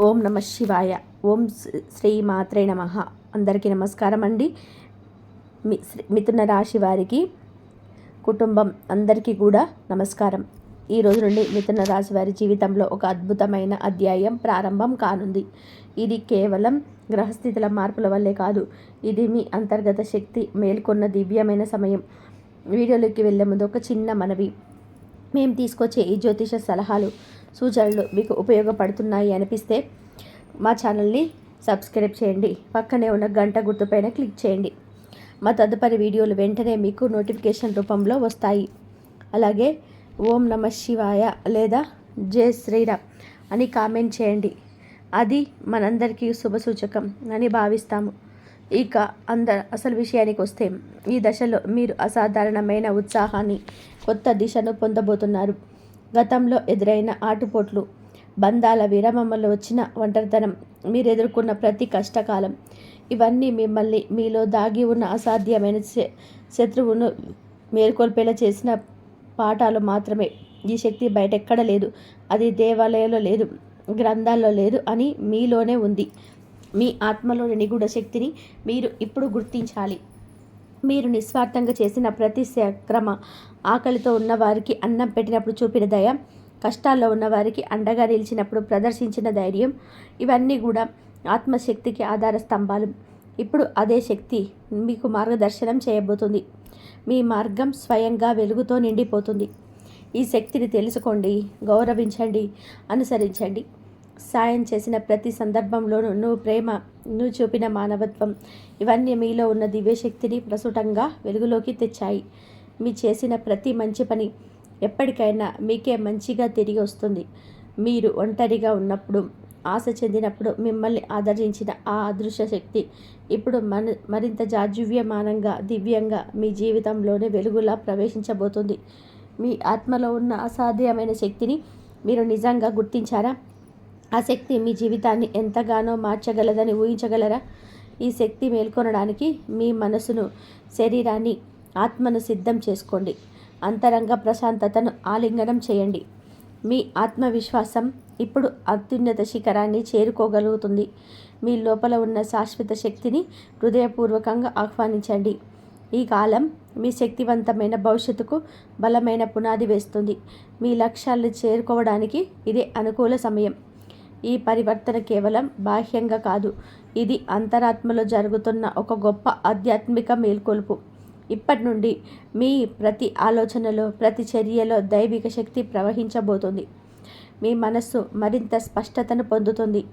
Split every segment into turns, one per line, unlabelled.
ఓం నమ శివాయ. ఓం శ్రీ మాత్రే నమ. అందరికీ నమస్కారం అండి. మి మిథున రాశి వారికి కుటుంబం అందరికీ కూడా నమస్కారం. ఈ రోజు నుండి మిథున రాశి వారి జీవితంలో ఒక అద్భుతమైన అధ్యాయం ప్రారంభం కానుంది. ఇది కేవలం గ్రహస్థితుల మార్పుల వల్లే కాదు ఇది మీ అంతర్గత శక్తి మేల్కొన్న దివ్యమైన సమయం. వీడియోలోకి వెళ్ళే ముందు ఒక చిన్న మనవి. మేము తీసుకొచ్చే ఈ జ్యోతిష సలహాలు సూచనలు మీకు ఉపయోగపడుతున్నాయి అనిపిస్తే మా ఛానల్ని సబ్స్క్రైబ్ చేయండి. పక్కనే ఉన్న గంట గుర్తుపైన క్లిక్ చేయండి. మా తదుపరి వీడియోలు వెంటనే మీకు నోటిఫికేషన్ రూపంలో వస్తాయి. అలాగే ఓం నమ శివాయ లేదా జయ శ్రీరామ్ అని కామెంట్ చేయండి. అది మనందరికీ శుభసూచకం అని భావిస్తాము. ఇక అంద అసలు విషయానికి వస్తే ఈ దశలో మీరు అసాధారణమైన ఉత్సాహాన్ని కొత్త దిశను పొందబోతున్నారు. గతంలో ఎదురైన ఆటుపోట్లు బంధాల విరామంలో వచ్చిన ఒంటరితనం మీరు ఎదుర్కొన్న ప్రతి కష్టకాలం ఇవన్నీ మిమ్మల్ని మీలో దాగి ఉన్న అసాధ్యమైన శత్రువును మేల్కొల్పేలా చేసిన పాఠాలు మాత్రమే. ఈ శక్తి బయట ఎక్కడ లేదు? అది దేవాలయంలో లేదు గ్రంథాల్లో లేదు అని మీలోనే ఉంది. మీ ఆత్మలోని నిగూఢ శక్తిని మీరు ఇప్పుడు గుర్తించాలి. మీరు నిస్వార్థంగా చేసిన ప్రతి సక్రమ ఆకలితో ఉన్నవారికి అన్నం పెట్టినప్పుడు చూపిన దయ కష్టాల్లో ఉన్నవారికి అండగా నిలిచినప్పుడు ప్రదర్శించిన ధైర్యం ఇవన్నీ కూడా ఆత్మశక్తికి ఆధార స్తంభాలు. ఇప్పుడు అదే శక్తి మీకు మార్గదర్శనం చేయబోతుంది. మీ మార్గం స్వయంగా వెలుగుతో నిండిపోతుంది. ఈ శక్తిని తెలుసుకోండి గౌరవించండి అనుసరించండి. సాయం చేసిన ప్రతి సందర్భంలోనూ నువ్వు ప్రేమ నువ్వు చూపిన మానవత్వం ఇవన్నీ మీలో ఉన్న దివ్యశక్తిని ప్రసుటంగా వెలుగులోకి తెచ్చాయి. మీ చేసిన ప్రతి మంచి పని ఎప్పటికైనా మీకే మంచిగా తిరిగి వస్తుంది. మీరు ఒంటరిగా ఉన్నప్పుడు ఆశ చెందినప్పుడు మిమ్మల్ని ఆదరించిన ఆ అదృశ్య శక్తి ఇప్పుడు మన మరింత జాజువ్యమానంగా దివ్యంగా మీ జీవితంలోనే వెలుగులా ప్రవేశించబోతుంది. మీ ఆత్మలో ఉన్న అసాధ్యమైన శక్తిని మీరు నిజంగా గుర్తించారా? ఆ శక్తి మీ జీవితాన్ని ఎంతగానో మార్చగలదని ఊహించగలరా? ఈ శక్తి మేల్కొనడానికి మీ మనసును శరీరాన్ని ఆత్మను సిద్ధం చేసుకోండి. అంతరంగ ప్రశాంతతను ఆలింగనం చేయండి. మీ ఆత్మవిశ్వాసం ఇప్పుడు అత్యున్నత శిఖరాన్ని చేరుకోగలుగుతుంది. మీ లోపల ఉన్న శాశ్వత శక్తిని హృదయపూర్వకంగా ఆహ్వానించండి. ఈ కాలం మీ శక్తివంతమైన భవిష్యత్తుకు బలమైన పునాది వేస్తుంది. మీ లక్ష్యాలను చేరుకోవడానికి ఇదే అనుకూల సమయం. ఈ పరివర్తన కేవలం బాహ్యంగా కాదు ఇది అంతరాత్మలో జరుగుతున్న ఒక గొప్ప ఆధ్యాత్మిక మేల్కొలుపు. ఇప్పటి నుండి మీ ప్రతి ఆలోచనలో ప్రతి చర్యలో దైవిక శక్తి ప్రవహించబోతుంది. మీ మనస్సు మరింత స్పష్టతను పొందుతుంది.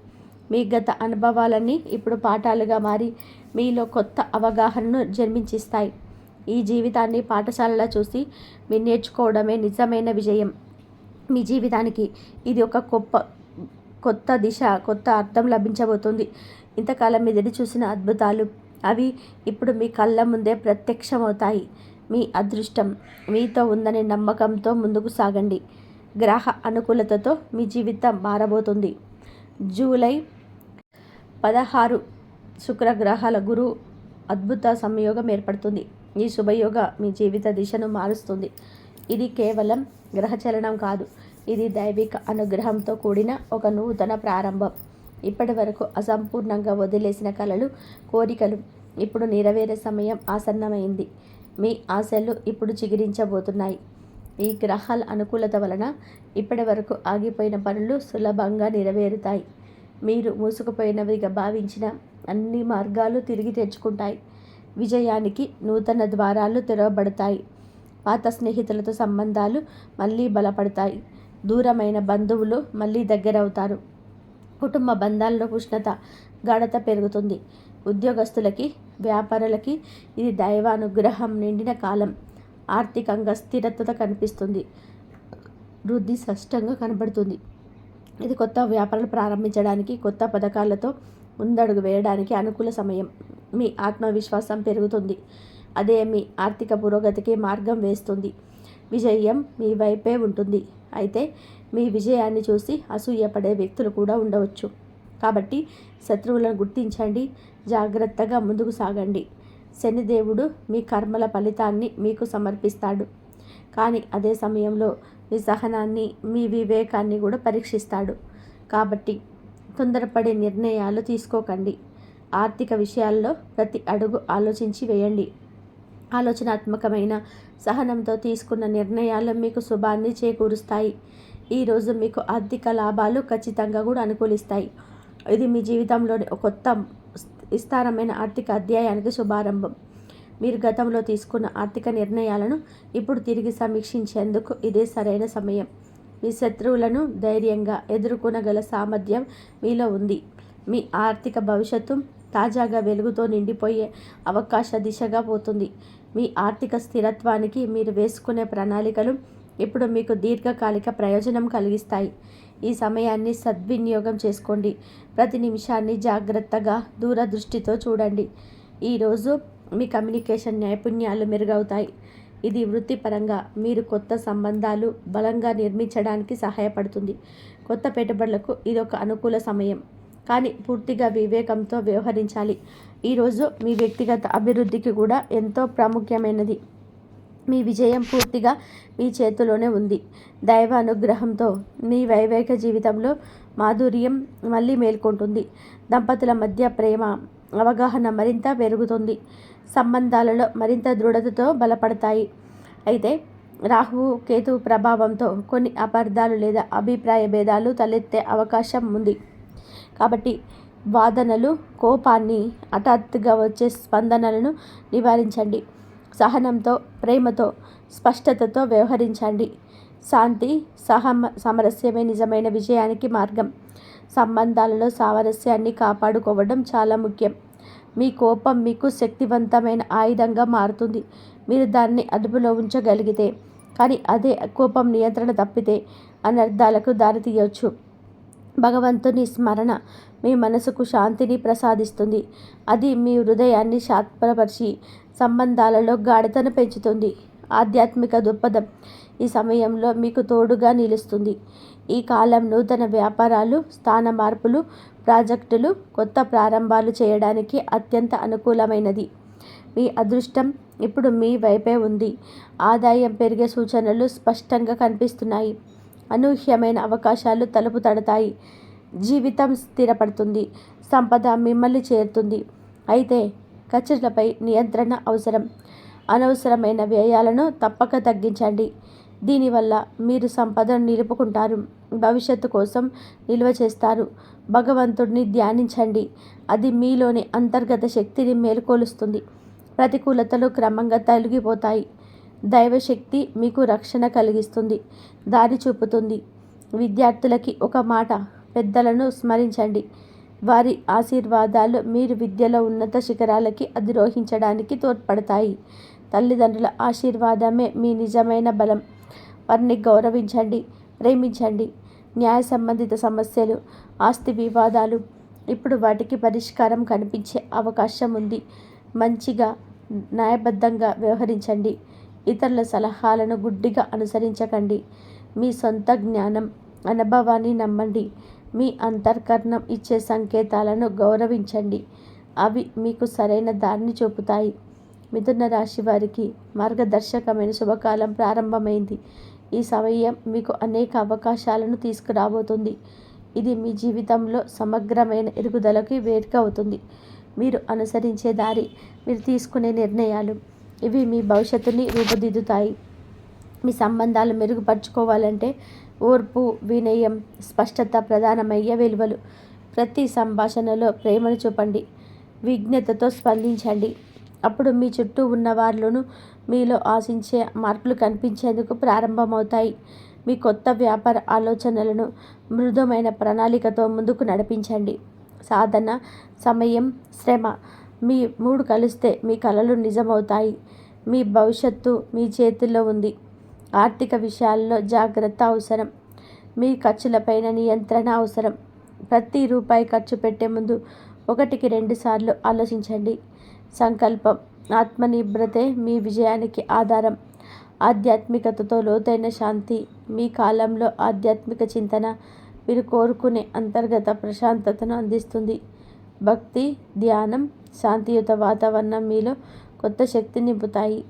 మీ గత అనుభవాలన్నీ ఇప్పుడు పాఠాలుగా మారి మీలో కొత్త అవగాహనను జన్మించిస్తాయి. ఈ జీవితాన్ని పాఠశాలలో చూసి మీరు నేర్చుకోవడమే నిజమైన విజయం. మీ జీవితానికి ఇది ఒక గొప్ప కొత్త దిశ కొత్త అర్థం లభించబోతుంది. ఇంతకాలం ఎదురు చూసిన అద్భుతాలు అవి ఇప్పుడు మీ కళ్ళ ముందే ప్రత్యక్షమవుతాయి. మీ అదృష్టం మీతో ఉందనే నమ్మకంతో ముందుకు సాగండి. గ్రహ అనుకూలతతో మీ జీవితం మారబోతుంది. జూలై పదహారు శుక్రగ్రహాల గురు అద్భుత సంయోగం ఏర్పడుతుంది. ఈ శుభయోగ మీ జీవిత దిశను మారుస్తుంది. ఇది కేవలం గ్రహచలనం కాదు. ఇది దైవిక అనుగ్రహంతో కూడిన ఒక నూతన ప్రారంభం. ఇప్పటి వరకు అసంపూర్ణంగా వదిలేసిన కళలు కోరికలు ఇప్పుడు నెరవేరే సమయం ఆసన్నమైంది. మీ ఆశలు ఇప్పుడు చిగురించబోతున్నాయి. ఈ గ్రహాల అనుకూలత వలన ఇప్పటి వరకు ఆగిపోయిన పనులు సులభంగా నెరవేరుతాయి. మీరు మూసుకుపోయినవిగా భావించిన అన్ని మార్గాలు తిరిగి తెచ్చుకుంటాయి. విజయానికి నూతన ద్వారాలు తెరవబడతాయి. పాత స్నేహితులతో సంబంధాలు మళ్ళీ బలపడతాయి. దూరమైన బంధువులు మళ్ళీ దగ్గరవుతారు. కుటుంబ బంధాల్లో ఉష్ణత గాఢత పెరుగుతుంది. ఉద్యోగస్తులకి వ్యాపారులకి ఇది దైవానుగ్రహం నిండిన కాలం. ఆర్థికంగా స్థిరత్వత కనిపిస్తుంది. వృద్ధి స్పష్టంగా కనబడుతుంది. ఇది కొత్త వ్యాపారాలు ప్రారంభించడానికి కొత్త పథకాలతో ముందడుగు వేయడానికి అనుకూల సమయం. మీ ఆత్మవిశ్వాసం పెరుగుతుంది. అదే మీ ఆర్థిక పురోగతికి మార్గం వేస్తుంది. విజయం మీ వైపే ఉంటుంది. అయితే మీ విజయాన్ని చూసి అసూయపడే వ్యక్తులు కూడా ఉండవచ్చు. కాబట్టి శత్రువులను గుర్తించండి జాగ్రత్తగా ముందుకు సాగండి. శనిదేవుడు మీ కర్మల ఫలితాన్ని మీకు సమర్పిస్తాడు. కానీ అదే సమయంలో మీ సహనాన్ని మీ వివేకాన్ని కూడా పరీక్షిస్తాడు. కాబట్టి తొందరపడే నిర్ణయాలు తీసుకోకండి. ఆర్థిక విషయాల్లో ప్రతి అడుగు ఆలోచించి వేయండి. ఆలోచనాత్మకమైన సహనంతో తీసుకున్న నిర్ణయాలు మీకు శుభాన్ని చేకూరుస్తాయి. ఈరోజు మీకు ఆర్థిక లాభాలు ఖచ్చితంగా కూడా అనుకూలిస్తాయి. ఇది మీ జీవితంలోని ఒక కొత్త విస్తారమైన ఆర్థిక అధ్యాయానికి శుభారంభం. మీరు గతంలో తీసుకున్న ఆర్థిక నిర్ణయాలను ఇప్పుడు తిరిగి సమీక్షించేందుకు ఇదే సరైన సమయం. మీ శత్రువులను ధైర్యంగా ఎదుర్కొనగల సామర్థ్యం మీలో ఉంది. మీ ఆర్థిక భవిష్యత్తు తాజాగా వెలుగుతో నిండిపోయే అవకాశ దిశగా పోతుంది. మీ ఆర్థిక స్థిరత్వానికి మీరు వేసుకునే ప్రణాళికలు ఇప్పుడు మీకు దీర్ఘకాలిక ప్రయోజనం కలిగిస్తాయి. ఈ సమయాన్ని సద్వినియోగం చేసుకోండి. ప్రతి నిమిషాన్ని జాగ్రత్తగా దూరదృష్టితో చూడండి. ఈరోజు మీ కమ్యూనికేషన్ నైపుణ్యాలు మెరుగవుతాయి. ఇది వృత్తిపరంగా మీరు కొత్త సంబంధాలు బలంగా నిర్మించడానికి సహాయపడుతుంది. కొత్త పెట్టుబడులకు ఇది ఒక అనుకూల సమయం. కానీ పూర్తిగా వివేకంతో వ్యవహరించాలి. ఈరోజు మీ వ్యక్తిగత అభివృద్ధికి కూడా ఎంతో ప్రాముఖ్యమైనది. మీ విజయం పూర్తిగా మీ చేతిలోనే ఉంది. దైవ అనుగ్రహంతో మీ వైవేక జీవితంలో మాధుర్యం మళ్ళీ మేల్కొంటుంది. దంపతుల మధ్య ప్రేమ అవగాహన మరింత పెరుగుతుంది. సంబంధాలలో మరింత దృఢతతో బలపడతాయి. అయితే రాహువు కేతు ప్రభావంతో కొన్ని అపార్థాలు లేదా అభిప్రాయ భేదాలు తలెత్తే అవకాశం ఉంది. కాబట్టి వాదనలు కోపాన్ని హఠాత్తుగా వచ్చే స్పందనలను నివారించండి. సహనంతో ప్రేమతో స్పష్టతతో వ్యవహరించండి. శాంతి సహమ సామరస్యమే నిజమైన విజయానికి మార్గం. సంబంధాలలో సామరస్యాన్ని కాపాడుకోవడం చాలా ముఖ్యం. మీ కోపం మీకు శక్తివంతమైన ఆయుధంగా మారుతుంది. మీరు దాన్ని అదుపులో ఉంచగలిగితే కానీ అదే కోపం నియంత్రణ తప్పితే అనర్థాలకు దారితీయవచ్చు భగవంతుని స్మరణ మీ మనసుకు శాంతిని ప్రసాదిస్తుంది. అది మీ హృదయాన్ని శాత్పరపరిచి సంబంధాలలో గాఢతను పెంచుతుంది. ఆధ్యాత్మిక దృక్పథం ఈ సమయంలో మీకు తోడుగా నిలుస్తుంది. ఈ కాలం నూతన వ్యాపారాలు స్థాన మార్పులు ప్రాజెక్టులు కొత్త ప్రారంభాలు చేయడానికి అత్యంత అనుకూలమైనది. మీ అదృష్టం ఇప్పుడు మీ వైపే ఉంది. ఆదాయం పెరిగే సూచనలు స్పష్టంగా కనిపిస్తున్నాయి. అనూహ్యమైన అవకాశాలు తలుపు తడతాయి. జీవితం స్థిరపడుతుంది. సంపద మిమ్మల్ని చేరుతుంది. అయితే ఖర్చులపై నియంత్రణ అవసరం. అనవసరమైన వ్యయాలను తప్పక తగ్గించండి. దీనివల్ల మీరు సంపదను నిలుపుకుంటారు. భవిష్యత్తు కోసం నిల్వ చేస్తారు. భగవంతుడిని ధ్యానించండి. అది మీలోని అంతర్గత శక్తిని మేలుకొలుస్తుంది. ప్రతికూలతలు క్రమంగా తొలగిపోతాయి. దైవశక్తి మీకు రక్షణ కలిగిస్తుంది దారి చూపుతుంది. విద్యార్థులకి ఒక మాట పెద్దలను స్మరించండి. వారి ఆశీర్వాదాలు మీరు విద్యలో ఉన్నత శిఖరాలకి అధిరోహించడానికి తోడ్పడతాయి. తల్లిదండ్రుల ఆశీర్వాదమే మీ నిజమైన బలం. వారిని గౌరవించండి ప్రేమించండి. న్యాయ సంబంధిత సమస్యలు ఆస్తి వివాదాలు ఇప్పుడు వాటికి పరిష్కారం కనిపించే అవకాశం ఉంది. మంచిగా న్యాయబద్ధంగా వ్యవహరించండి. ఇతరుల సలహాలను గుడ్డిగా అనుసరించకండి. మీ సొంత జ్ఞానం అనుభవాన్ని నమ్మండి. మీ అంతర్కరణం ఇచ్చే సంకేతాలను గౌరవించండి. అవి మీకు సరైన దారిని చూపుతాయి. మిథున రాశి వారికి మార్గదర్శకమైన శుభకాలం ప్రారంభమైంది. ఈ సమయం మీకు అనేక అవకాశాలను తీసుకురాబోతుంది. ఇది మీ జీవితంలో సమగ్రమైన ఎదుగుదలకి వేదిక అవుతుంది. మీరు అనుసరించే దారి మీరు తీసుకునే నిర్ణయాలు ఇవి మీ భవిష్యత్తుని రూపుదిద్దుతాయి. మీ సంబంధాలు మెరుగుపరుచుకోవాలంటే ఓర్పు వినయం స్పష్టత ప్రధానమయ్యే విలువలు. ప్రతి సంభాషణలో ప్రేమను చూపండి విజ్ఞతతో స్పందించండి. అప్పుడు మీ చుట్టూ ఉన్న వారిలోనూ మీలో ఆశించే మార్పులు కనిపించేందుకు ప్రారంభమవుతాయి. మీ కొత్త వ్యాపార ఆలోచనలను మృదుమైన ప్రణాళికతో ముందుకు నడిపించండి. సాధన సమయం శ్రమ మీ మూడు కలిస్తే మీ కలలు నిజమవుతాయి. మీ భవిష్యత్తు మీ చేతుల్లో ఉంది. ఆర్థిక విషయాల్లో జాగ్రత్త అవసరం. మీ ఖర్చులపైన నియంత్రణ అవసరం. ప్రతి రూపాయి ఖర్చు పెట్టే ముందు ఒకటికి రెండు సార్లు ఆలోచించండి. సంకల్పం ఆత్మనిర్భ్రతే మీ విజయానికి ఆధారం. ఆధ్యాత్మికతతో లోతైన శాంతి మీ కాలంలో ఆధ్యాత్మిక చింతన మీరు కోరుకునే అంతర్గత ప్రశాంతతను అందిస్తుంది. భక్తి ధ్యానం శాంతియుత వాతావరణం మీలో కొత్త శక్తి నింపుతాయి.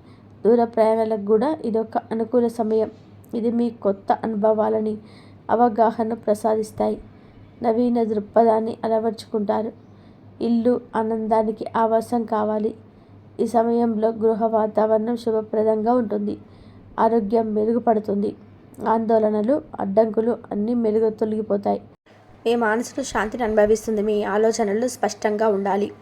దూర ప్రయాణాలకు కూడా ఇదొక అనుకూల సమయం. ఇది మీ కొత్త అనుభవాలని అవగాహన ప్రసాదిస్తాయి. నవీన దృక్పథాన్ని అలవర్చుకుంటారు. ఇల్లు ఆనందానికి ఆవాసం కావాలి. ఈ సమయంలో గృహ వాతావరణం శుభప్రదంగా ఉంటుంది. ఆరోగ్యం మెరుగుపడుతుంది. ఆందోళనలు అడ్డంకులు అన్నీ మెరుగు తొలగిపోతాయి. మీ మనసును శాంతిని అనుభవిస్తుంది. మీ ఆలోచనలు స్పష్టంగా ఉండాలి.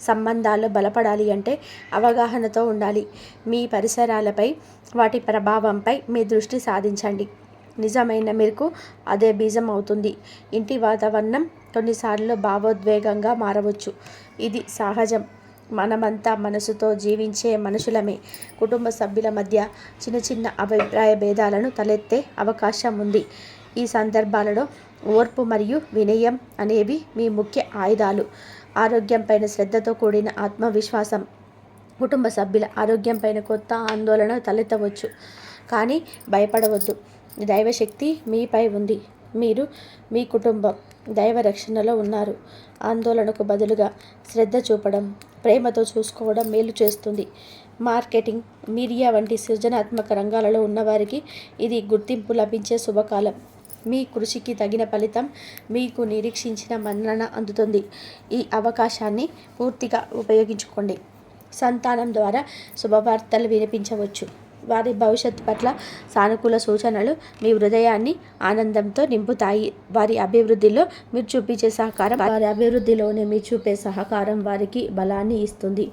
సంబంధాలు బలపడాలి అంటే అవగాహనతో ఉండాలి. మీ పరిసరాలపై వాటి ప్రభావంపై మీ దృష్టి సాధించండి. నిజమైన మెరుకు అదే బీజం అవుతుంది. ఇంటి వాతావరణం కొన్నిసార్లు భావోద్వేగంగా మారవచ్చు. ఇది సహజం. మనమంతా మనసుతో జీవించే మనుషులమే. కుటుంబ సభ్యుల మధ్య చిన్న చిన్న అభిప్రాయ భేదాలను తలెత్తే అవకాశం ఉంది. ఈ సందర్భాలలో ఓర్పు మరియు వినయం అనేవి మీ ముఖ్య ఆయుధాలు. ఆరోగ్యంపైన శ్రద్ధతో కూడిన ఆత్మవిశ్వాసం. కుటుంబ సభ్యుల ఆరోగ్యంపైన కొత్త ఆందోళన తలెత్తవచ్చు. కానీ భయపడవద్దు. దైవశక్తి మీపై ఉంది. మీరు మీ కుటుంబం దైవ రక్షణలో ఉన్నారు. ఆందోళనకు బదులుగా శ్రద్ధ చూపడం ప్రేమతో చూసుకోవడం మేలు చేస్తుంది. మార్కెటింగ్ మీడియా వంటి సృజనాత్మక రంగాలలో ఉన్నవారికి ఇది గుర్తింపు లభించే శుభకాలం. మీ కృషికి తగిన ఫలితం మీకు నిరీక్షించిన మన్నన అందుతుంది. ఈ అవకాశాన్ని పూర్తిగా ఉపయోగించుకోండి. సంతానం ద్వారా శుభవార్తలు వినిపించవచ్చు. వారి భవిష్యత్తు పట్ల సానుకూల సూచనలు మీ హృదయాన్ని ఆనందంతో నింపుతాయి. వారి అభివృద్ధిలో మీరు చూపించే సహకారం వారి అభివృద్ధిలోనే మీరు చూపే సహకారం వారికి బలాన్ని ఇస్తుంది.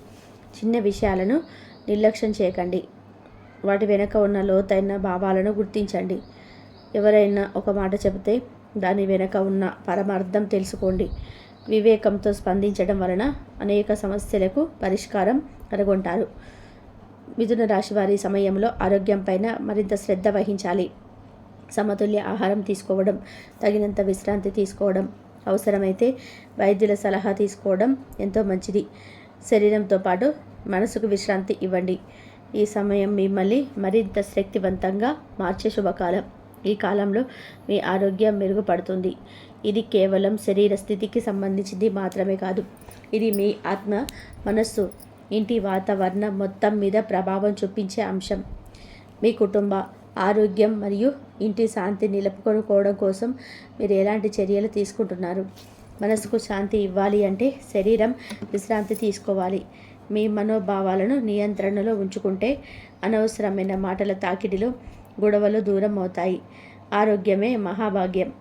చిన్న విషయాలను నిర్లక్ష్యం చేయకండి. వాటి వెనుక ఉన్న లోతైన భావాలను గుర్తించండి. ఎవరైనా ఒక మాట చెబితే దాని వెనుక ఉన్న పరమార్థం తెలుసుకోండి. వివేకంతో స్పందించడం వలన అనేక సమస్యలకు పరిష్కారం కనుగొంటారు. మిథున రాశి వారి సమయంలో ఆరోగ్యం పైన మరింత శ్రద్ధ వహించాలి. సమతుల్య ఆహారం తీసుకోవడం తగినంత విశ్రాంతి తీసుకోవడం అవసరమైతే వైద్యుల సలహా తీసుకోవడం ఎంతో మంచిది. శరీరంతో పాటు మనసుకు విశ్రాంతి ఇవ్వండి. ఈ సమయం మిమ్మల్ని మరింత శక్తివంతంగా మార్చే శుభకాలం. ఈ కాలంలో మీ ఆరోగ్యం మెరుగుపడుతుంది. ఇది కేవలం శరీర స్థితికి సంబంధించింది మాత్రమే కాదు ఇది మీ ఆత్మ మనస్సు ఇంటి వాతావరణం మొత్తం మీద ప్రభావం చూపించే అంశం. మీ కుటుంబ ఆరోగ్యం మరియు ఇంటి శాంతి నిలుపుకొనుకోవడం కోసం మీరు ఎలాంటి చర్యలు తీసుకుంటున్నారు? మనసుకు శాంతి ఇవ్వాలి అంటే శరీరం విశ్రాంతి తీసుకోవాలి. మీ మనోభావాలను నియంత్రణలో ఉంచుకుంటే అనవసరమైన మాటల తాకిడిలో గొడవలు దూరం అవుతాయి. ఆరోగ్యమే మహాభాగ్యం.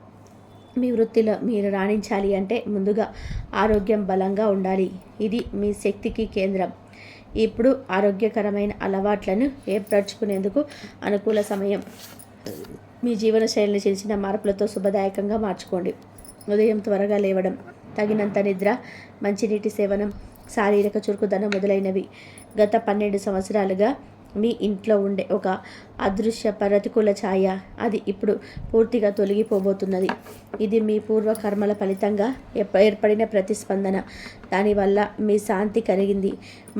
మీ వృత్తిలో మీరు రాణించాలి అంటే ముందుగా ఆరోగ్యం బలంగా ఉండాలి. ఇది మీ శక్తికి కేంద్రం. ఇప్పుడు ఆరోగ్యకరమైన అలవాట్లను ఏర్పరచుకునేందుకు అనుకూల సమయం. మీ జీవన శైలిని చేసిన మార్పులతో శుభదాయకంగా మార్చుకోండి. ఉదయం త్వరగా లేవడం తగినంత నిద్ర మంచినీటి సేవనం శారీరక చురుకుదనం మొదలైనవి. గత పన్నెండు సంవత్సరాలుగా మీ ఇంట్లో ఉండే ఒక అదృశ్య ప్రతికూల ఛాయ. అది ఇప్పుడు పూర్తిగా తొలగిపోబోతున్నది. ఇది మీ పూర్వకర్మల ఫలితంగా ఏర్పడిన ప్రతిస్పందన. దానివల్ల మీ శాంతి కలిగింది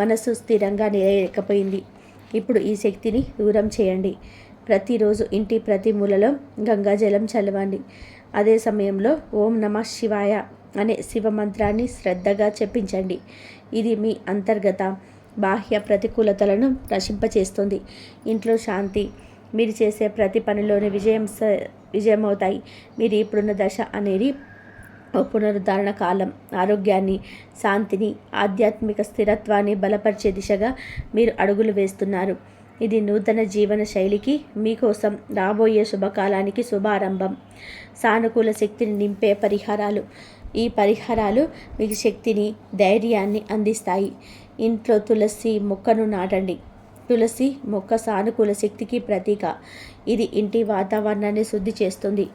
మనసు స్థిరంగా నిలయలేకపోయింది. ఇప్పుడు ఈ శక్తిని దూరం చేయండి. ప్రతిరోజు ఇంటి ప్రతి మూలలో గంగాజలం చల్లవండి అదే సమయంలో ఓం నమ శివాయ అనే శివ మంత్రాన్ని శ్రద్ధగా చెప్పించండి. ఇది మీ అంతర్గత బాహ్య ప్రతికూలతలను నశింపచేస్తుంది. ఇంట్లో శాంతి మీరు చేసే ప్రతి పనిలోని విజయం విజయమవుతాయి. మీరు ఇప్పుడున్న దశ అనేది పునరుద్ధరణ కాలం. ఆరోగ్యాన్ని శాంతిని ఆధ్యాత్మిక స్థిరత్వాన్ని బలపరిచే దిశగా మీరు అడుగులు వేస్తున్నారు. ఇది నూతన జీవన శైలికి మీకోసం రాబోయే శుభకాలానికి శుభారంభం. సానుకూల శక్తిని నింపే పరిహారాలు. ఈ పరిహారాలు మీకు శక్తిని ధైర్యాన్ని అందిస్తాయి. ఇంట్లో తులసి మొక్కను నాటండి. తులసి మొక్క సానుకూల శక్తికి ప్రతీక. ఇది ఇంటి వాతావరణాన్ని శుద్ధి చేస్తుంది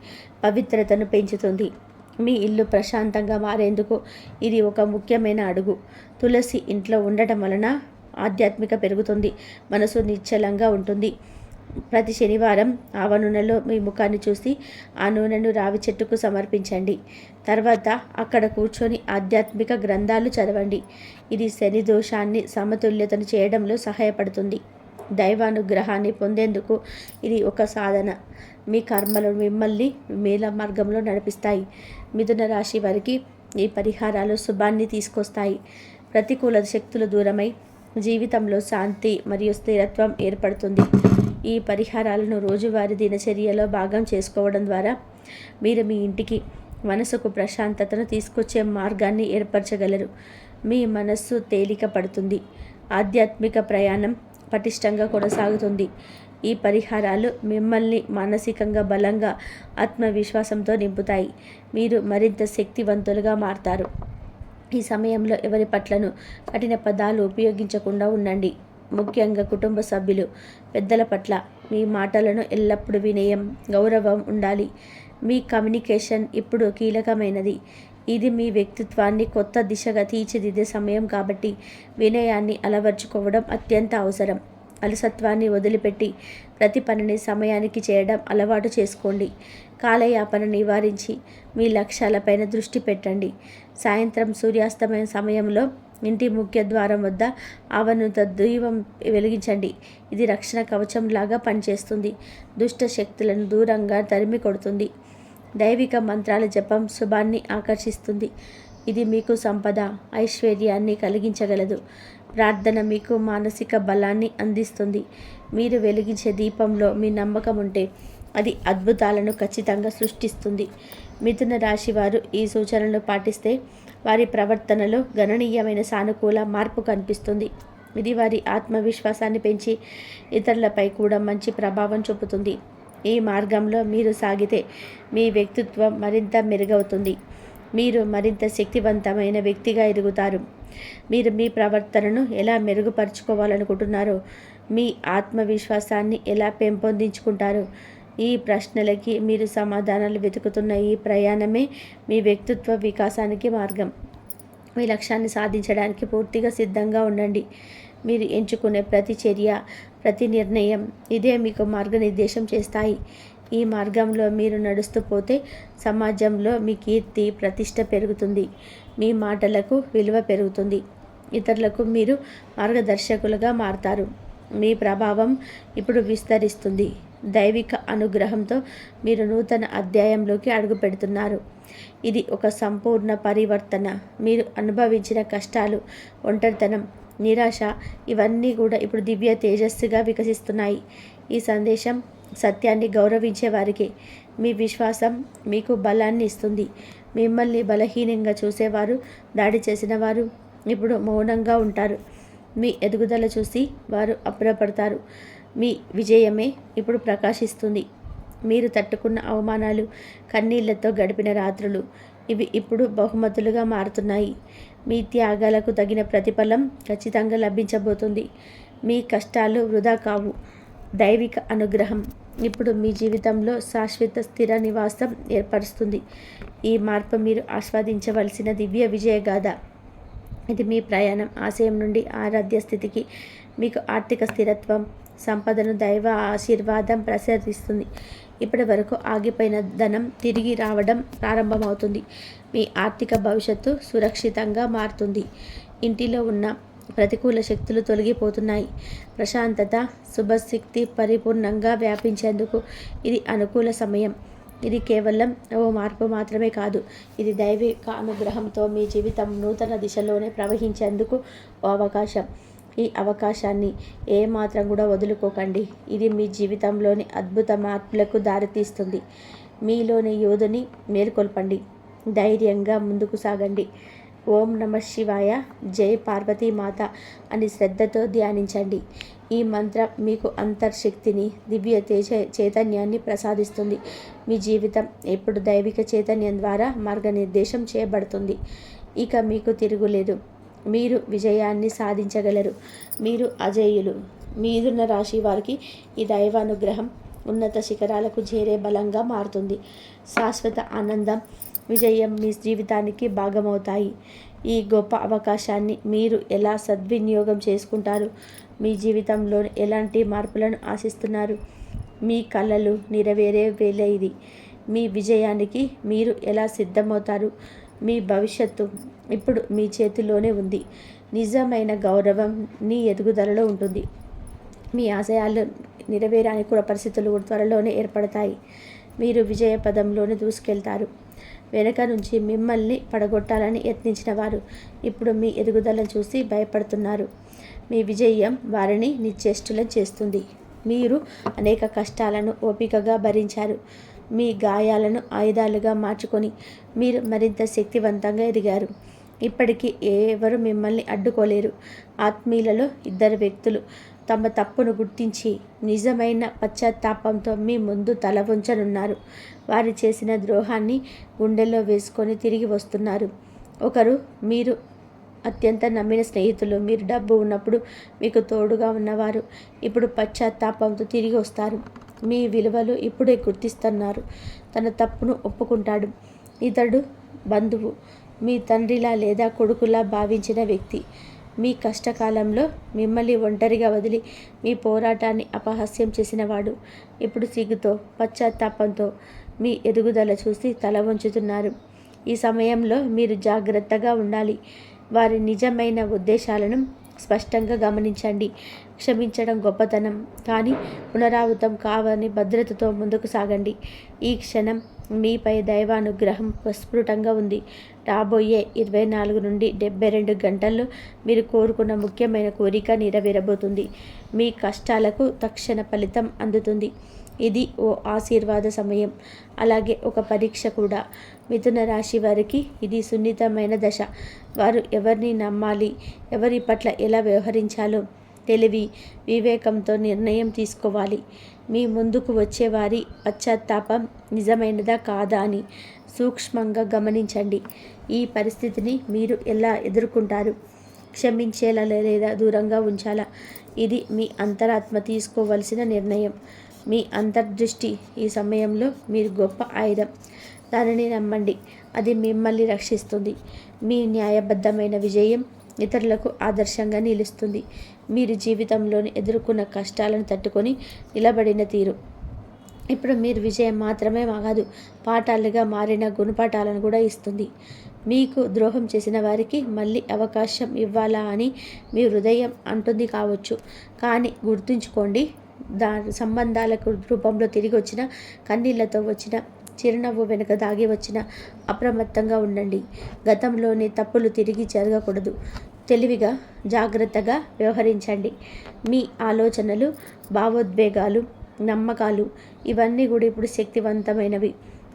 పవిత్రతను పెంచుతుంది. మీ ఇల్లు ప్రశాంతంగా మారేందుకు ఇది ఒక ముఖ్యమైన అడుగు. తులసి ఇంట్లో ఉండటం వలన ఆధ్యాత్మిక పెరుగుతుంది మనసు నిశ్చలంగా ఉంటుంది. ప్రతి శనివారం ఆవ నూనెలో మీ ముఖాన్ని చూసి ఆ నూనెను రావి చెట్టుకు సమర్పించండి. తర్వాత అక్కడ కూర్చొని ఆధ్యాత్మిక గ్రంథాలు చదవండి. ఇది శని దోషాన్ని సమతుల్యతను చేయడంలో సహాయపడుతుంది. దైవానుగ్రహాన్ని పొందేందుకు ఇది ఒక సాధన. మీ కర్మలు మిమ్మల్ని మేల మార్గంలో నడిపిస్తాయి. మిథున రాశి వారికి ఈ పరిహారాలు శుభాన్ని తీసుకొస్తాయి. ప్రతికూల శక్తులు దూరమై జీవితంలో శాంతి మరియు స్థిరత్వం ఏర్పడుతుంది. ఈ పరిహారాలను రోజువారీ దినచర్యలో భాగం చేసుకోవడం ద్వారా మీరు మీ ఇంటికి మనసుకు ప్రశాంతతను తీసుకొచ్చే మార్గాన్ని ఏర్పరచగలరు. మీ మనస్సు తేలిక పడుతుంది. ఆధ్యాత్మిక ప్రయాణం పటిష్టంగా కొనసాగుతుంది. ఈ పరిహారాలు మిమ్మల్ని మానసికంగా బలంగా ఆత్మవిశ్వాసంతో నింపుతాయి. మీరు మరింత శక్తివంతులుగా మారతారు. ఈ సమయంలో ఎవరి పట్లను కఠిన పదాలు ఉపయోగించకుండా ఉండండి. ముఖ్యంగా కుటుంబ సభ్యులు పెద్దల పట్ల మీ మాటలను ఎల్లప్పుడూ వినయం గౌరవం ఉండాలి. మీ కమ్యూనికేషన్ ఇప్పుడు కీలకమైనది. ఇది మీ వ్యక్తిత్వాన్ని కొత్త దిశగా తీర్చిదిద్దే సమయం కాబట్టి వినయాన్ని అలవర్చుకోవడం అత్యంత అవసరం. అలసత్వాన్ని వదిలిపెట్టి ప్రతి పనిని సమయానికి చేయడం అలవాటు చేసుకోండి. కాలయాపన నివారించి మీ లక్ష్యాలపైన దృష్టి పెట్టండి. సాయంత్రం సూర్యాస్తమయం సమయంలో ఇంటి ముఖ్య ద్వారం వద్ద ఆవనుత దీపం వెలిగించండి. ఇది రక్షణ కవచం లాగా పనిచేస్తుంది. దుష్ట శక్తులను దూరంగా తరిమి కొడుతుంది. దైవిక మంత్రాల జపం శుభాన్ని ఆకర్షిస్తుంది. ఇది మీకు సంపద ఐశ్వర్యాన్ని కలిగించగలదు. ప్రార్థన మీకు మానసిక బలాన్ని అందిస్తుంది. మీరు వెలిగించే దీపంలో మీ నమ్మకం ఉంటే అది అద్భుతాలను ఖచ్చితంగా సృష్టిస్తుంది. మిథున రాశి వారు ఈ సూచనలు పాటిస్తే వారి ప్రవర్తనలో గణనీయమైన సానుకూల మార్పు కనిపిస్తుంది. ఇది వారి ఆత్మవిశ్వాసాన్ని పెంచి ఇతరులపై కూడా మంచి ప్రభావం చూపుతుంది. ఈ మార్గంలో మీరు సాగితే మీ వ్యక్తిత్వం మరింత మెరుగవుతుంది. మీరు మరింత శక్తివంతమైన వ్యక్తిగా ఎదుగుతారు. మీరు మీ ప్రవర్తనను ఎలా మెరుగుపరుచుకోవాలనుకుంటున్నారో మీ ఆత్మవిశ్వాసాన్ని ఎలా పెంపొందించుకుంటారు ఈ ప్రశ్నలకి మీరు సమాధానాలు వెతుకుతున్న ఈ ప్రయాణమే మీ వ్యక్తిత్వ వికాసానికి మార్గం. మీ లక్ష్యాన్ని సాధించడానికి పూర్తిగా సిద్ధంగా ఉండండి. మీరు ఎంచుకునే ప్రతి చర్య ప్రతి నిర్ణయం ఇదే మీకు మార్గనిర్దేశం చేస్తాయి. ఈ మార్గంలో మీరు నడుస్తూ పోతే సమాజంలో మీ కీర్తి ప్రతిష్ట పెరుగుతుంది. మీ మాటలకు విలువ పెరుగుతుంది. ఇతరులకు మీరు మార్గదర్శకులుగా మారతారు. మీ ప్రభావం ఇప్పుడు విస్తరిస్తుంది. దైవిక అనుగ్రహంతో మీరు నూతన అధ్యాయంలోకి అడుగు పెడుతున్నారు. ఇది ఒక సంపూర్ణ పరివర్తన. మీరు అనుభవించిన కష్టాలు ఒంటరితనం నిరాశ ఇవన్నీ కూడా ఇప్పుడు దివ్య తేజస్సుగా వికసిస్తున్నాయి. ఈ సందేశం సత్యాన్ని గౌరవించే వారికి మీ విశ్వాసం మీకు బలాన్ని ఇస్తుంది. మిమ్మల్ని బలహీనంగా చూసేవారు దాడి చేసిన వారు ఇప్పుడు మౌనంగా ఉంటారు. మీ ఎదుగుదల చూసి వారు అప్పురపడతారు మీ విజయమే ఇప్పుడు ప్రకాశిస్తుంది. మీరు తట్టుకున్న అవమానాలు కన్నీళ్ళతో గడిపిన రాత్రులు ఇవి ఇప్పుడు బహుమతులుగా మారుతున్నాయి. మీ త్యాగాలకు తగిన ప్రతిఫలం ఖచ్చితంగా లభించబోతుంది. మీ కష్టాలు వృధా కావు. దైవిక అనుగ్రహం ఇప్పుడు మీ జీవితంలో శాశ్వత స్థిర నివాసం ఏర్పరుస్తుంది. ఈ మార్పు మీరు ఆస్వాదించవలసిన దివ్య విజయగాథ. ఇది మీ ప్రయాణం. ఆశయం నుండి ఆరాధ్య స్థితికి మీకు ఆర్థిక స్థిరత్వం సంపదను దైవ ఆశీర్వాదం ప్రసరిస్తుంది ఇప్పటి వరకు ఆగిపోయిన ధనం తిరిగి రావడం ప్రారంభమవుతుంది. మీ ఆర్థిక భవిష్యత్తు సురక్షితంగా మారుతుంది. ఇంటిలో ఉన్న ప్రతికూల శక్తులు తొలగిపోతున్నాయి. ప్రశాంతత శుభశక్తి పరిపూర్ణంగా వ్యాపించేందుకు ఇది అనుకూల సమయం. ఇది కేవలం ఓ మార్పు మాత్రమే కాదు ఇది దైవిక అనుగ్రహంతో మీ జీవితం నూతన దిశలోనే ప్రవహించేందుకు ఓ అవకాశం. ఈ అవకాశాన్ని ఏమాత్రం కూడా వదులుకోకండి. ఇది మీ జీవితంలోని అద్భుత మార్పులకు దారితీస్తుంది. మీలోని యోధుని మేల్కొల్పండి. ధైర్యంగా ముందుకు సాగండి. ఓం నమ శివాయ. జై పార్వతీమాత అని శ్రద్ధతో ధ్యానించండి. ఈ మంత్రం మీకు అంతర్శక్తిని దివ్య తేజ చైతన్యాన్ని ప్రసాదిస్తుంది. మీ జీవితం ఎప్పుడు దైవిక చైతన్యం ద్వారా మార్గనిర్దేశం చేయబడుతుంది. ఇక మీకు తిరుగులేదు. మీరు విజయాన్ని సాధించగలరు. మీరు అజేయులు. మీరున్న రాశి వారికి ఈ దైవానుగ్రహం ఉన్నత శిఖరాలకు చేరే బలంగా మారుతుంది. శాశ్వత ఆనందం విజయం మీ జీవితానికి భాగమవుతాయి. ఈ గొప్ప అవకాశాన్ని మీరు ఎలా సద్వినియోగం చేసుకుంటారు? మీ జీవితంలో ఎలాంటి మార్పులను ఆశిస్తున్నారు? మీ కళలు నెరవేరే వేళ ఇది. మీ విజయానికి మీరు ఎలా సిద్ధమవుతారు? మీ భవిష్యత్తు ఇప్పుడు మీ చేతిలోనే ఉంది. నిజమైన గౌరవం నీ ఎదుగుదలలో ఉంటుంది. మీ ఆశయాలు నెరవేరానికి కూడా పరిస్థితులు త్వరలోనే ఏర్పడతాయి. మీరు విజయ పదంలోనే దూసుకెళ్తారు. వెనక నుంచి మిమ్మల్ని పడగొట్టాలని యత్నించిన వారు ఇప్పుడు మీ ఎదుగుదలను చూసి భయపడుతున్నారు. మీ విజయం వారిని నిశ్చేష్టులను చేస్తుంది. మీరు అనేక కష్టాలను ఓపికగా భరించారు. మీ గాయాలను ఆయుధాలుగా మార్చుకొని మీరు మరింత శక్తివంతంగా ఎదిగారు. ఇప్పటికీ ఎవరు మిమ్మల్ని అడ్డుకోలేరు. ఆత్మీయులలో ఇద్దరు వ్యక్తులు తమ తప్పును గుర్తించి నిజమైన పశ్చాత్తాపంతో మీ ముందు తల ఉంచనున్నారు వారు చేసిన ద్రోహాన్ని గుండెల్లో వేసుకొని తిరిగి వస్తున్నారు. ఒకరు మీరు అత్యంత నమ్మిన స్నేహితులు. మీరు డబ్బు ఉన్నప్పుడు మీకు తోడుగా ఉన్నవారు. ఇప్పుడు పశ్చాత్తాపంతో తిరిగి వస్తారు. మీ విలువలు ఇప్పుడే గుర్తిస్తున్నారు. తన తప్పును ఒప్పుకుంటాడు. ఇతడు బంధువు. మీ తండ్రిలా లేదా కొడుకులా భావించిన వ్యక్తి. మీ కష్టకాలంలో మిమ్మల్ని ఒంటరిగా వదిలి మీ పోరాటాన్ని అపహాస్యం చేసినవాడు. ఇప్పుడు సిగ్గుతో పశ్చాత్తాపంతో మీ ఎదుగుదల చూసి తల వంచుతున్నారు. ఈ సమయంలో మీరు జాగ్రత్తగా ఉండాలి. వారి నిజమైన ఉద్దేశాలను స్పష్టంగా గమనించండి. క్షమించడం గొప్పతనం. కానీ పునరావృతం కావని భద్రతతో ముందుకు సాగండి. ఈ క్షణం మీపై దైవానుగ్రహం ప్రస్ఫుటంగా ఉంది. రాబోయే ఇరవై నాలుగు నుండి డెబ్బై రెండు గంటల్లో మీరు కోరుకున్న ముఖ్యమైన కోరిక నెరవేరబోతుంది. మీ కష్టాలకు తక్షణ ఫలితం అందుతుంది. ఇది ఓ ఆశీర్వాద సమయం. అలాగే ఒక పరీక్ష కూడా. మిథున రాశి వారికి ఇది సున్నితమైన దశ. వారు ఎవరిని నమ్మాలి? ఎవరి పట్ల ఎలా వ్యవహరించాలో తెలివి వివేకంతో నిర్ణయం తీసుకోవాలి. మీ ముందుకు వచ్చేవారి పశ్చాత్తాపం నిజమైనదా కాదా అని సూక్ష్మంగా గమనించండి. ఈ పరిస్థితిని మీరు ఎలా ఎదుర్కొంటారు? క్షమించేలా లేదా దూరంగా ఉంచాలా? ఇది మీ అంతరాత్మ తీసుకోవలసిన నిర్ణయం. మీ అంతర్దృష్టి ఈ సమయంలో మీరు గొప్ప ఆయుధం. దానిని నమ్మండి. అది మిమ్మల్ని రక్షిస్తుంది. మీ న్యాయబద్ధమైన విజయం ఇతరులకు ఆదర్శంగా నిలుస్తుంది. మీరు జీవితంలోని ఎదుర్కొన్న కష్టాలను తట్టుకొని నిలబడిన తీరు. ఇప్పుడు మీరు విజయం మాత్రమే కాదు పాఠాలుగా మారిన గుణపాఠాలను కూడా ఇస్తుంది. మీకు ద్రోహం చేసిన వారికి మళ్ళీ అవకాశం ఇవ్వాలా అని మీ హృదయం అంటుంది కావచ్చు. కానీ గుర్తుంచుకోండి దా సంబంధాలకు రూపంలో తిరిగి వచ్చిన కన్నీళ్ళతో వచ్చిన చిరునవ్వు వెనుక దాగి వచ్చిన అప్రమత్తంగా ఉండండి. గతంలోని తప్పులు తిరిగి జరగకూడదు. తెలివిగా జాగ్రత్తగా వ్యవహరించండి. మీ ఆలోచనలు భావోద్వేగాలు నమ్మకాలు ఇవన్నీ కూడా ఇప్పుడు శక్తివంతమైనవి.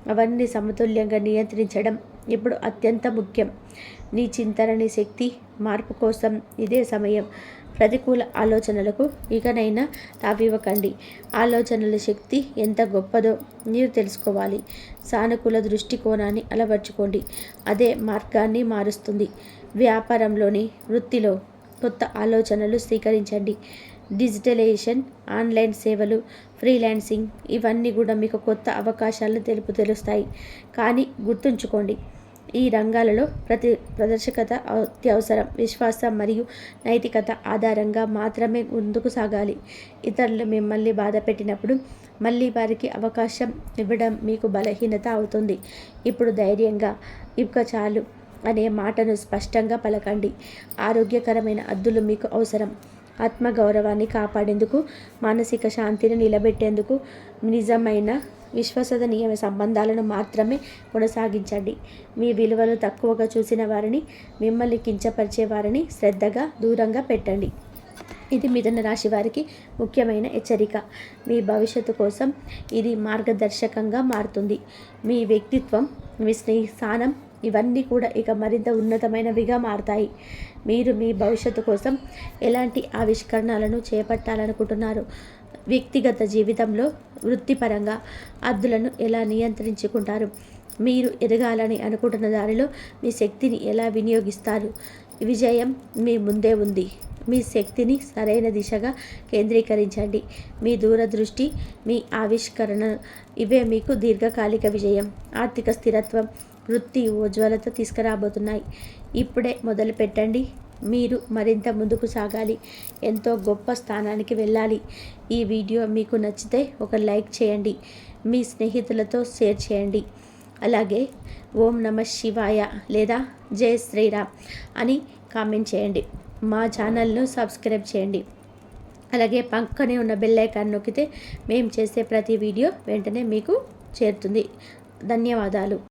అవన్నీ సమతుల్యంగా నియంత్రించడం ఇప్పుడు అత్యంత ముఖ్యం. నీ చింతనని శక్తి మార్పు కోసం ఇదే సమయం. ప్రతికూల ఆలోచనలకు ఇకనైనా తావివ్వకండి. ఆలోచనల శక్తి ఎంత గొప్పదో మీరు తెలుసుకోవాలి. సానుకూల దృష్టికోణాన్ని అలవర్చుకోండి. అదే మార్గాన్ని మారుస్తుంది. వ్యాపారంలోని వృత్తిలో కొత్త ఆలోచనలు స్వీకరించండి. డిజిటలైజేషన్ ఆన్లైన్ సేవలు ఫ్రీలాన్సింగ్ ఇవన్నీ కూడా మీకు కొత్త అవకాశాలను తెలుపు తెలుస్తాయి. కానీ గుర్తుంచుకోండి ఈ రంగాలలో ప్రతి ప్రదర్శకత అత్యవసరం. విశ్వాసం మరియు నైతికత ఆధారంగా మాత్రమే ముందుకు సాగాలి. ఇతరులు మిమ్మల్ని బాధ పెట్టినప్పుడు మళ్ళీ వారికి అవకాశం ఇవ్వడం మీకు బలహీనత అవుతుంది. ఇప్పుడు ధైర్యంగా ఇక చాలు. అనే మాటను స్పష్టంగా పలకండి. ఆరోగ్యకరమైన అద్దులు మీకు అవసరం. ఆత్మగౌరవాన్ని కాపాడేందుకు మానసిక శాంతిని నిలబెట్టేందుకు నిజమైన విశ్వసనీయ సంబంధాలను మాత్రమే కొనసాగించండి. మీ విలువలు తక్కువగా చూసిన వారిని మిమ్మల్ని కించపరిచే వారిని శ్రద్ధగా దూరంగా పెట్టండి. ఇది మిథున రాశి వారికి ముఖ్యమైన హెచ్చరిక. మీ భవిష్యత్తు కోసం ఇది మార్గదర్శకంగా మారుతుంది. మీ వ్యక్తిత్వం మీ స్నేహిస్థానం ఇవన్నీ కూడా ఇక మరింత ఉన్నతమైనవిగా మారతాయి. మీరు మీ భవిష్యత్తు కోసం ఎలాంటి ఆవిష్కరణలను చేపట్టాలనుకుంటున్నారు? వ్యక్తిగత జీవితంలో వృత్తిపరంగా అద్దులను ఎలా నియంత్రించుకుంటారు? మీరు ఎదగాలని అనుకుంటున్న దారిలో మీ శక్తిని ఎలా వినియోగిస్తారు? విజయం మీ ముందే ఉంది. మీ శక్తిని సరైన దిశగా కేంద్రీకరించండి. మీ దూరదృష్టి మీ ఆవిష్కరణ ఇవే మీకు దీర్ఘకాలిక విజయం. ఆర్థిక స్థిరత్వం వృత్తి ఉజ్వలత తీసుకురాబోతున్నాయి. ఇప్పుడే మొదలు పెట్టండి. మీరు మరింత ముందుకు సాగాలి. ఎంతో గొప్ప స్థానానికి వెళ్ళాలి. ఈ వీడియో మీకు నచ్చితే ఒక లైక్ చేయండి. మీ స్నేహితులతో షేర్ చేయండి. అలాగే ఓం నమ శివాయ లేదా జయ శ్రీరామ్ అని కామెంట్ చేయండి. మా ఛానల్ను సబ్స్క్రైబ్ చేయండి. అలాగే పక్కనే ఉన్న బెల్ ఐకాన్ నొక్కితే మేము చేసే ప్రతి వీడియో వెంటనే మీకు చేరుతుంది. ధన్యవాదాలు.